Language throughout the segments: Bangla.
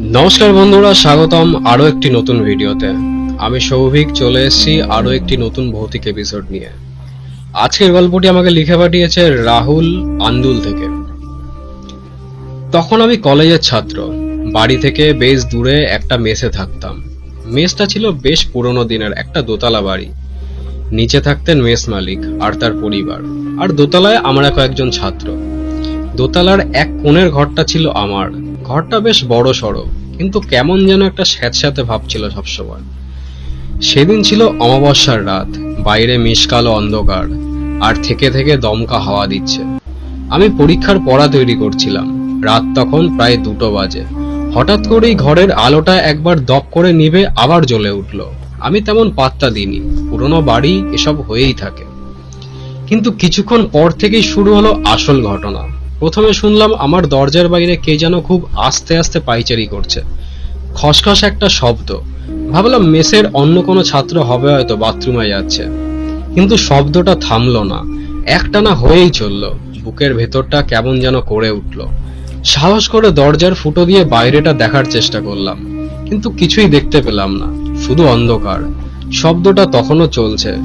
নমস্কার বন্ধুরা, স্বাগতম আরও একটি নতুন ভিডিওতে। আমি সৌভিক, চলে এসেছি আরও একটি নতুন ভৌতিক এপিসোড নিয়ে। আজকের গল্পটি আমাকে লিখে পাঠিয়েছে রাহুল আন্দুল থেকে। তখন আমি কলেজের ছাত্র। বাড়ি থেকে বেশ দূরে একটা মেসে থাকতাম। মেসটা ছিল বেশ পুরনো দিনের একটা দোতলা বাড়ি। নিচে থাকতেন মেস মালিক আর তার পরিবার। আর দোতলায় আমরা কয়েকজন ছাত্র। দোতলার এক কোণের ঘরটা ছিল আমার। ঘরটা বেশ বড় সড়ো, কিন্তু কেমন যেন একটা স্যাঁতস্যাঁতে ভাব ছিল সবসময়। সেদিন ছিল অমাবস্যার রাত, বাইরে মিসকালো অন্ধকার, আর থেকে থেকে দমকা হাওয়া দিচ্ছে। আমি পরীক্ষার পড়া তৈরি করছিলাম, রাত তখন প্রায় দুটো বাজে। হঠাৎ করেই ঘরের আলোটা একবার দপ করে নিভে আবার জ্বলে উঠল। আমি তেমন পাত্তা দিইনি, পুরনো বাড়ি এসব হয়েই থাকে। কিন্তু কিছুক্ষণ পর থেকেই শুরু হলো আসল ঘটনা। প্রথমে শুনলাম আমার দরজার বাইরে কে যেন খুব আস্তে আস্তে পাইচারি করছে। খসখস একটা শব্দ। ভাবলাম মেসের অন্য কোনো ছাত্র হবে হয়তো বাথরুমে যাচ্ছে। কিন্তু শব্দটা থামলো না। একটানা হয়েই চলল। বুকের ভেতরটা কেমন যেন করে উঠল। সাহস করে দরজার ফুটো দিয়ে বাইরেটা দেখার চেষ্টা করলাম। কিন্তু কিছুই দেখতে পেলাম না। শুধু অন্ধকার। শব্দটা তখনও চলছে।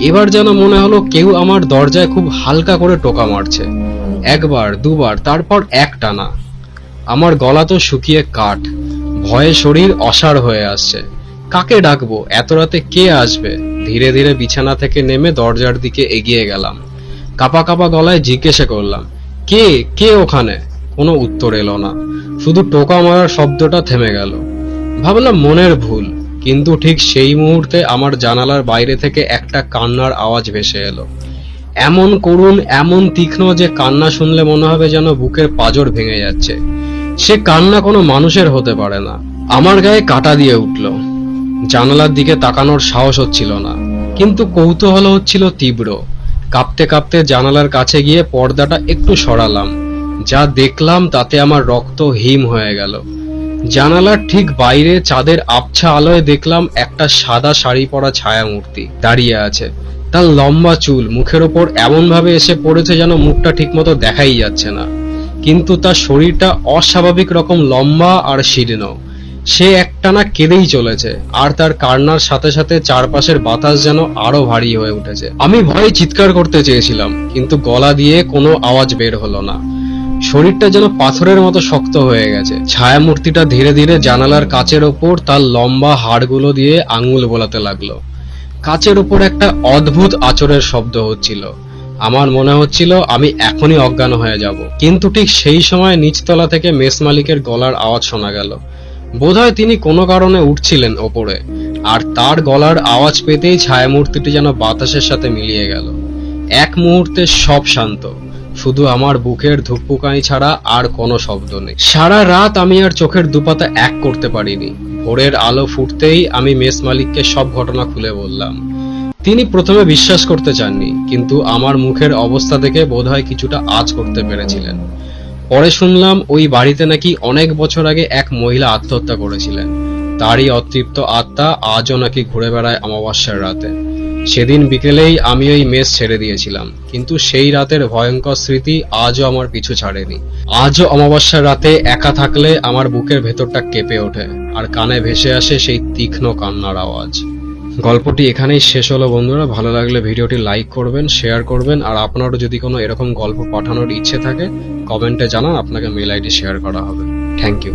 এবার যেন মনে হলো কেউ আমার দরজায় খুব হালকা করে টোকা মারছে। একবার, দুবার, তারপর এক টানা আমার গলা তো শুকিয়ে কাঠ। ভয়ে শরীর অসাড় হয়ে আসছে। কাকে ডাকবো? এত রাতে কে আসবে? ধীরে ধীরে বিছানা থেকে নেমে দরজার দিকে এগিয়ে গেলাম। কাপা কাপা গলায় জিজ্ঞেসে করলাম, কে? কে ওখানে? কোনো উত্তর এলো না। শুধু টোকা মারার শব্দটা থেমে গেল। ভাবলাম মনের ভুল, কিন্তু ঠিক সেই মুহূর্তে আমার জানালার বাইরে থেকে একটা কান্নার আওয়াজ ভেসে এলো। এমন করুণ, এমন তীক্ষ্ণ যে কান্না শুনলে মনে হবে যেন বুকের পাজর ভেঙে যাচ্ছে। সে কান্না কোনো মানুষের হতে পারে না। আমার গায়ে কাটা দিয়ে উঠল। জানালার দিকে তাকানোর সাহস হচ্ছিল না। কিন্তু কৌতূহল হচ্ছিল তীব্র। কাঁপতে কাঁপতে জানালার কাছে গিয়ে পর্দাটা একটু সরালাম। যা দেখলাম তাতে আমার রক্ত হিম হয়ে গেল। জানালার ঠিক বাইরে চাঁদের আবছা আলোয় দেখলাম একটা সাদা শাড়ি পরা ছায়ামূর্তি দাঁড়িয়ে আছে। তার লম্বা চুল মুখের ওপর এমন ভাবে এসে পড়েছে যেন মুখটা ঠিকমতো দেখাই যাচ্ছে না। কিন্তু তার শরীরটা অস্বাভাবিক রকম লম্বা আর শীর্ণ। সে একটানা কেঁদেই চলেছে, আর তার কান্নার সাথে সাথে চারপাশের বাতাস যেন আরও ভারী হয়ে উঠেছে। আমি ভয়ে চিৎকার করতে চেয়েছিলাম, কিন্তু গলা দিয়ে কোনো আওয়াজ বের হলো না। শরীরটা যেন পাথরের মতো শক্ত হয়ে গেছে। ছায়া মূর্তিটা ধীরে ধীরে জানালার কাচের ওপর তার লম্বা হাড়গুলো দিয়ে আঙুল বোলাতে লাগল। কাচের ওপর একটা অদ্ভুত আচরের শব্দ হচ্ছিল। আমার মনে হচ্ছিল আমি এখনই অজ্ঞান হয়ে যাব। কিন্তু ঠিক সেই সময় নিচতলা থেকে মেস মালিকের গলার আওয়াজ শোনা গেল। বোধহয় তিনি কোনো কারণে উঠছিলেন ওপরে, আর তার গলার আওয়াজ পেতেই ছায়ামূর্তিটি যেন বাতাসের সাথে মিলিয়ে গেল। এক মুহূর্তে সব শান্ত। শুধু আমার বুকের ধুকপুকানি ছাড়া আর কোনো শব্দ নেই। সারা রাত আমি আর চোখের দুপাতা এক করতে পারিনি। ভোরের আলো ফুটতেই আমি মেস মালিককে সব ঘটনা খুলে বললাম। তিনি প্রথমে বিশ্বাস করতে চাননি, কিন্তু আমার মুখের অবস্থা দেখে বোধহয় কিছুটা আজ করতে পেরেছিলেন। পরে শুনলাম ওই বাড়িতে নাকি অনেক বছর আগে এক মহিলা আত্মহত্যা করেছিলেন। তারই অতৃপ্ত আত্মা আজও নাকি ঘুরে বেড়ায় অমাবস্যার রাতে। সেদিন বিকেলেই আমি ওই মেস ছেড়ে দিয়েছিলাম, কিন্তু সেই রাতের ভয়ঙ্কর স্মৃতি আজও আমার পিছু ছাড়েনি। আজও অমাবস্যার রাতে একা থাকলে আমার বুকের ভেতরটা কেঁপে ওঠে, আর কানে ভেসে আসে সেই তীক্ষ্ণ কান্নার আওয়াজ। গল্পটি এখানেই শেষ হলো বন্ধুরা, ভালো লাগলে ভিডিওটি লাইক করবেন, শেয়ার করবেন, আর আপনারও যদি কোনো এরকম গল্প পাঠানোর ইচ্ছে থাকে, কমেন্টে জানান, আপনাকে মেল আইডি শেয়ার করা হবে। Thank you.